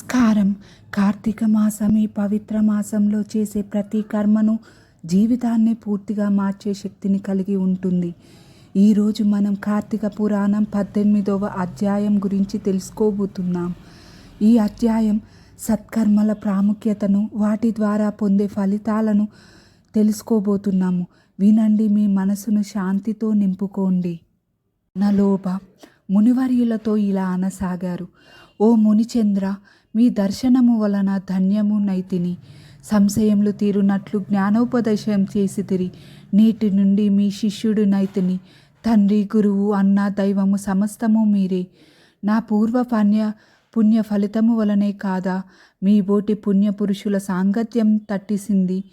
నమస్కారం. కార్తీక మాసం ఈ పవిత్ర మాసంలో చేసే ప్రతి కర్మను జీవితాన్ని పూర్తిగా మార్చే శక్తిని కలిగి ఉంటుంది. ఈరోజు మనం కార్తీక పురాణం పద్దెనిమిదవ అధ్యాయం గురించి తెలుసుకోబోతున్నాం. ఈ అధ్యాయం సత్కర్మల ప్రాముఖ్యతను వాటి ద్వారా పొందే ఫలితాలను తెలుసుకోబోతున్నాము. వినండి మీ మనసును శాంతితో నింపుకోండి. నలోభ మునివర్యులతో ఇలా అనసాగారు. ఓ మునిచంద్ర మీ దర్శనము వలన ధన్యము నైతిని. సంశయములు తీరునట్లు జ్ఞానోపదేశం చేసి తిరి. నేటి నుండి మీ శిష్యుడు నైతిని. తండ్రి గురువు అన్న దైవము సమస్తము మీరే. నా పూర్వ పుణ్య పుణ్య ఫలితము వలనే కాదా? మీ బోటి పుణ్యపురుషుల సాంగత్యం తట్టిసింది.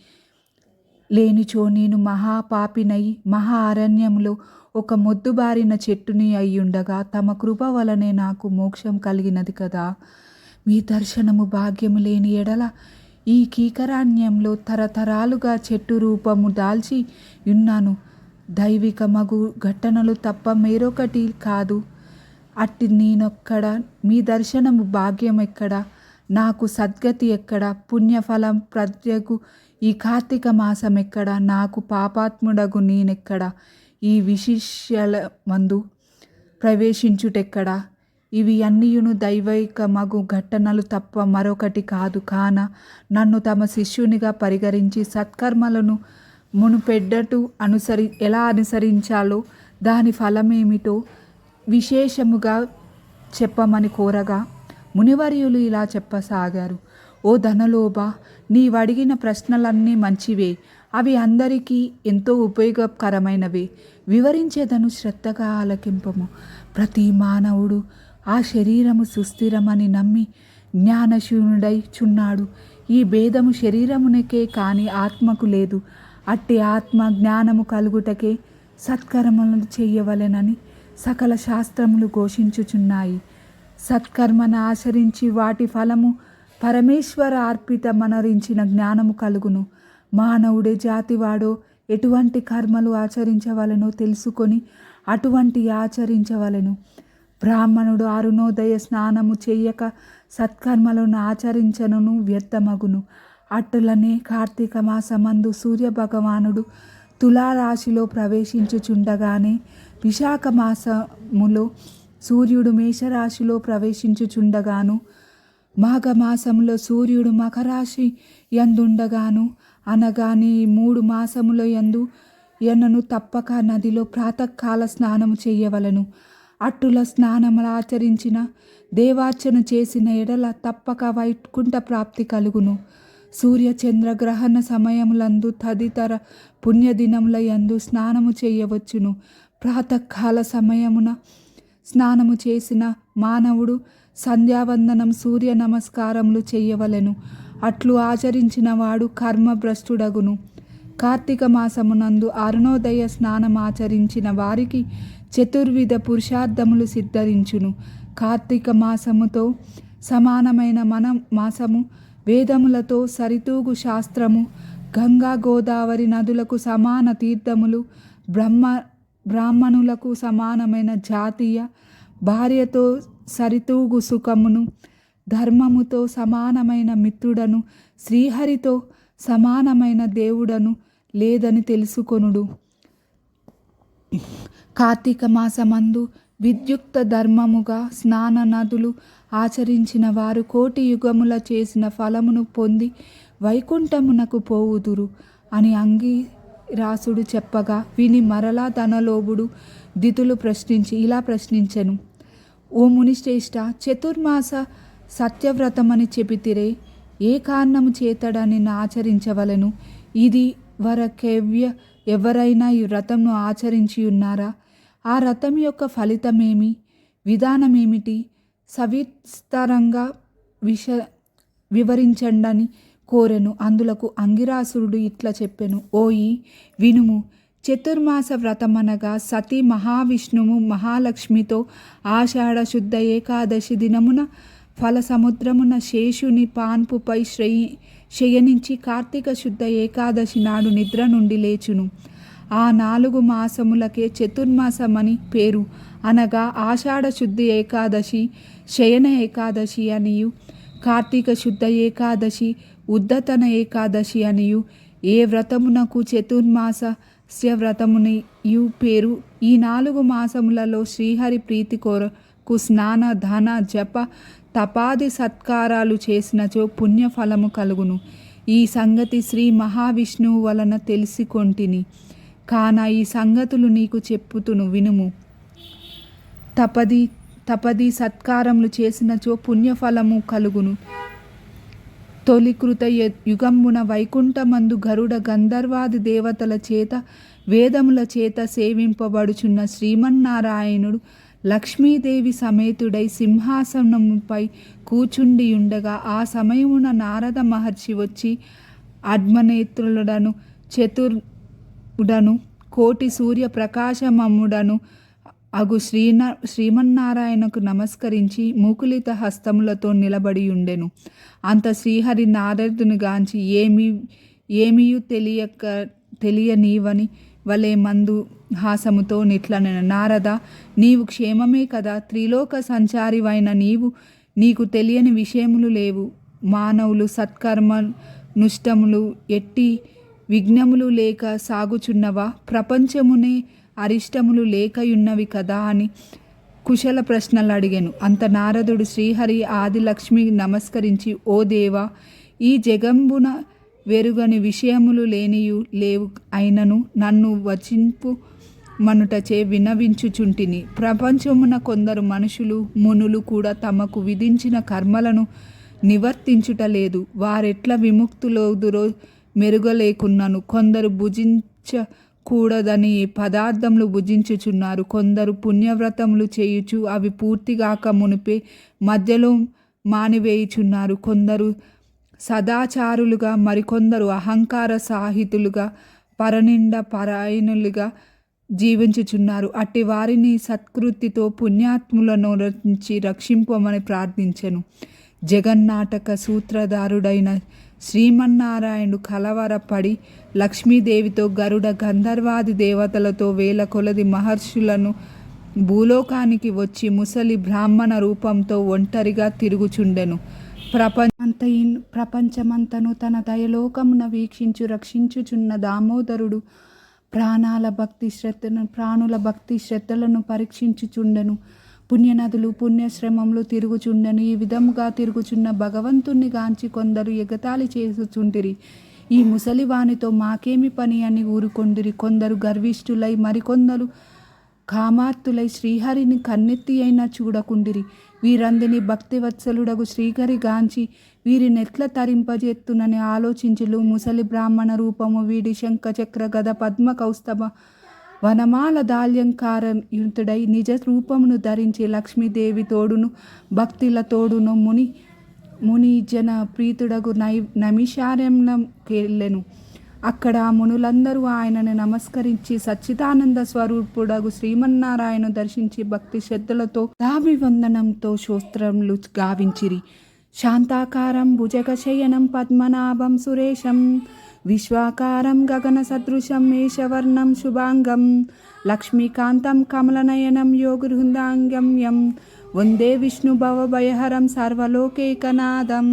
లేనిచో నేను మహాపాపినై మహా అరణ్యంలో ఒక మొద్దుబారిన చెట్టుని అయ్యుండగా తమ కృప వలనే నాకు మోక్షం కలిగినది కదా? మీ దర్శనము భాగ్యము లేని ఎడల ఈ కీకరాణ్యంలో తరతరాలుగా చెట్టు రూపము దాల్చి ఉన్నాను. దైవిక మగు ఘటనలు తప్ప మేరొకటి కాదు. అట్టి నేనొక్కడ మీ దర్శనము భాగ్యం ఎక్కడ? నాకు సద్గతి ఎక్కడ? పుణ్యఫలం ప్రత్యకు ఈ కార్తీక మాసం ఎక్కడ? నాకు పాపాత్ముడగు నేనెక్కడ? ఈ విశిష్యల మందు ప్రవేశించుటెక్కడ? ఇవి అన్నియును దైవిక మగు ఘటనలు తప్ప మరొకటి కాదు. కాన నన్ను తమ శిష్యునిగా పరిగరించి సత్కర్మలను మునుపెడ్డటు అనుసరి ఎలా అనుసరించాలో దాని ఫలమేమిటో విశేషముగా చెప్పమని కోరగా మునివర్యులు ఇలా చెప్పసాగారు. ఓ ధనలోభ నీవడిగిన ప్రశ్నలన్నీ మంచివే. అవి అందరికీ ఎంతో ఉపయోగకరమైనవి. వివరించేదను శ్రద్ధగా ఆలకింపము. ప్రతి మానవుడు ఆ శరీరము సుస్థిరమని నమ్మి జ్ఞానశూన్యుడై చున్నాడు. ఈ భేదము శరీరమునకే కాని ఆత్మకు లేదు. అట్టి ఆత్మ జ్ఞానము కలుగుటకే సత్కర్మలను చేయవలెనని సకల శాస్త్రములు ఘోషించుచున్నాయి. సత్కర్మను ఆచరించి వాటి ఫలము పరమేశ్వర అర్పిత మనరించిన జ్ఞానము కలుగును. మానవుడే జాతివాడో ఎటువంటి కర్మలు ఆచరించవలనో తెలుసుకొని అటువంటి ఆచరించవలెను. బ్రాహ్మణుడు అరుణోదయ స్నానము చెయ్యక సత్కర్మలను ఆచరించనును వ్యర్థమగును. అట్టులనే కార్తీక మాసమందు సూర్య భగవానుడు తులారాశిలో ప్రవేశించుచుండగానే విశాఖ మాసములో సూర్యుడు మేషరాశిలో ప్రవేశించుచుండగాను మాఘమాసంలో సూర్యుడు మకరాశి ఎందుండగాను అనగా నీ మూడు మాసముల యందు ఎన్నను తప్పక నదిలో ప్రాతకాల స్నానము చేయవలను. అట్టుల స్నానములు ఆచరించిన దేవార్చన చేసిన ఎడల తప్పక వైకుంఠ ప్రాప్తి కలుగును. సూర్య చంద్రగ్రహణ సమయములందు తదితర పుణ్యదినముల యందు స్నానము చేయవచ్చును. ప్రాతకాల సమయమున స్నానము చేసిన మానవుడు సంధ్యావందనం సూర్య నమస్కారములు చేయవలెను. అట్లు ఆచరించిన వాడు కర్మభ్రష్టుడగును. కార్తీక మాసమునందు అరుణోదయ స్నానం ఆచరించిన వారికి చతుర్విధ పురుషార్థములు సిద్ధరించును. కార్తీక మాసముతో సమానమైన మన మాసము వేదములతో సరితూగు శాస్త్రము గంగా గోదావరి నదులకు సమాన తీర్థములు బ్రహ్మ బ్రాహ్మణులకు సమానమైన జాతీయ భార్యతో సరితూగు సుఖమును ధర్మముతో సమానమైన మిత్రుడను శ్రీహరితో సమానమైన దేవుడను లేదని తెలుసుకొనుడు. కార్తీక మాసమందు విద్యుక్త ధర్మముగా స్నాన నదులు ఆచరించిన వారు కోటి యుగముల చేసిన ఫలమును పొంది వైకుంఠమునకు పోవుదురు అని అంగిరాసుడు చెప్పగా విని మరలా ధనలోభుడు దితులు ప్రశ్నించి ఇలా ప్రశ్నించెను ఓ మునిశ్రేష్ఠ చతుర్మాస సత్యవ్రతమని చెబితిరే ఏ కారణము చేతడని ఆచరించవలను? ఇది వరకెవ్య ఎవరైనా ఈ వ్రతంను ఆచరించి ఉన్నారా? ఆ రథం యొక్క ఫలితమేమి? విధానమేమిటి? సవిస్తరంగా విష వివరించండని కోరెను. అందులకు అంగిరాసురుడు ఇట్లా చెప్పెను. ఓయి వినుము. చతుర్మాస వ్రతమనగా సతీ మహావిష్ణువు మహాలక్ష్మితో ఆషాఢ శుద్ధ ఏకాదశి దినమున ఫలసముద్రమున శేషుని పాన్పుపై శ్రయి శయనించి కార్తీక శుద్ధ ఏకాదశి నాడు నిద్ర నుండి లేచును. ఆ నాలుగు మాసములకే చతుర్మాసమని పేరు. అనగా ఆషాఢ శుద్ధి ఏకాదశి శయన ఏకాదశి అనియు కార్తీక శుద్ధ ఏకాదశి ఉద్దతన ఏకాదశి అనియు ఏ వ్రతమునకు చతుర్మాస వ్రతమునియు పేరు. ఈ నాలుగు మాసములలో శ్రీహరి ప్రీతి కు స్నాన ధన జప తపాది సత్కారాలు చేసినచో పుణ్యఫలము కలుగును. ఈ సంగతి శ్రీ మహావిష్ణువు వలన తెలిసికొంటిని. కాన ఈ సంగతులు నీకు చెప్పుతును వినుము. తపది తపది సత్కారములు చేసినచో పుణ్యఫలము కలుగును. తొలికృత య- వైకుంఠమందు గరుడ గంధర్వాది దేవతల చేత వేదముల చేత సేవింపబడుచున్న శ్రీమన్నారాయణుడు లక్ష్మీదేవి సమేతుడై సింహాసనముపై కూచుండి ఉండగా ఆ సమయమున నారద మహర్షి వచ్చి అడ్మనేత్రుడను చతుర్డను కోటి సూర్య ప్రకాశమముడను అగు శ్రీన శ్రీమన్నారాయణకు నమస్కరించి మూకులిత హస్తములతో నిలబడి ఉండెను అంత శ్రీహరి నారదుని గాంచి ఏమి ఏమియు తెలియక తెలియనీవని వలే మందు హాసముతో నిట్లనెను. నారద నీవు క్షేమమే కదా. త్రిలోక సంచారివైన నీవు నీకు తెలియని విషయములు లేవు. మానవులు సత్కర్మ నుష్టములు ఎట్టి విఘ్నములు లేక సాగుచున్నవా? ప్రపంచమునే అరిష్టములు లేకయున్నవి కదా అని కుశల ప్రశ్నలు అడిగాను. అంత నారదుడు శ్రీహరి ఆదిలక్ష్మి నమస్కరించి ఓ దేవా ఈ జగంబున వెరుగని విషయములు లేనియు లేవు అయినను నన్ను వచింపు మనుటచే వినవించుచుంటిని. ప్రపంచమున కొందరు మనుషులు మునులు కూడా తమకు విధించిన కర్మలను నివర్తించుట లేదు. వారెట్ల విముక్తులవుదురో మెరుగలేకున్నాను. కొందరు భుజించకూడదని పదార్థములు భుజించుచున్నారు. కొందరు పుణ్యవ్రతములు చేయుచు అవి పూర్తిగాక మునిపే మధ్యలో మానివేయుచున్నారు. కొందరు సదాచారులుగా మరికొందరు అహంకార సాహితులుగా పరనిండ పరాయణులుగా జీవించుచున్నారు. అట్టి వారిని సత్కృతితో పుణ్యాత్ములను రచించి రక్షింపమని ప్రార్థించెను. జగన్నాటక సూత్రధారుడైన శ్రీమన్నారాయణుడు కలవరపడి లక్ష్మీదేవితో గరుడ గంధర్వాది దేవతలతో వేల కొలది మహర్షులను భూలోకానికి వచ్చి ముసలి బ్రాహ్మణ రూపంతో ఒంటరిగా తిరుగుచుండెను. ప్రపంచంత ప్రపంచమంతను తన దయలోకమున వీక్షించు రక్షించుచున్న దామోదరుడు ప్రాణాల భక్తి శ్రద్ధను ప్రాణుల భక్తి శ్రద్ధలను పరీక్షించుచుండెను. పుణ్యనదులు పుణ్యశ్రమములు తిరుగుచుండెను. ఈ విధముగా తిరుగుచున్న భగవంతుణ్ణి గాంచి కొందరు ఎగతాళి చేసుచుండిరి ఈ ముసలివానితో మాకేమి పని అని ఊరుకొండిరి. కొందరు గర్విష్ఠులై మరికొందరు కామాత్తులై శ్రీహరిని కన్నెత్తి అయినా చూడకుండిరి. వీరందిని భక్తివత్సలుడగు శ్రీహరి గాంచి వీరినెట్ల తరింపజేత్తునని ఆలోచించులు ముసలి బ్రాహ్మణ రూపము వీడి శంఖ చక్ర గద పద్మ కౌస్తభ వనమాల దాల్యంకారయుతుడై నిజ రూపమును ధరించి లక్ష్మీదేవి తోడును భక్తుల తోడును ముని ముని జన ప్రీతుడగు నై నమిషార్యంకెళ్ళెను అక్కడ మునులందరూ ఆయనను నమస్కరించి సచ్చిదానంద స్వరూపుడగు శ్రీమన్నారాయణ దర్శించి భక్తి శ్రద్ధలతో దాభివందనంతో శోస్త్రములు గావించిరి. శాంతాకారం భుజగశయనం పద్మనాభం సురేశం విశ్వాకారం గగన సదృశం మేషవర్ణం శుభాంగం లక్ష్మీకాంతం కమలనయనం యోగృహృందాంగం యం వందే విష్ణు భవభయహరం సర్వలోకేకనాదం.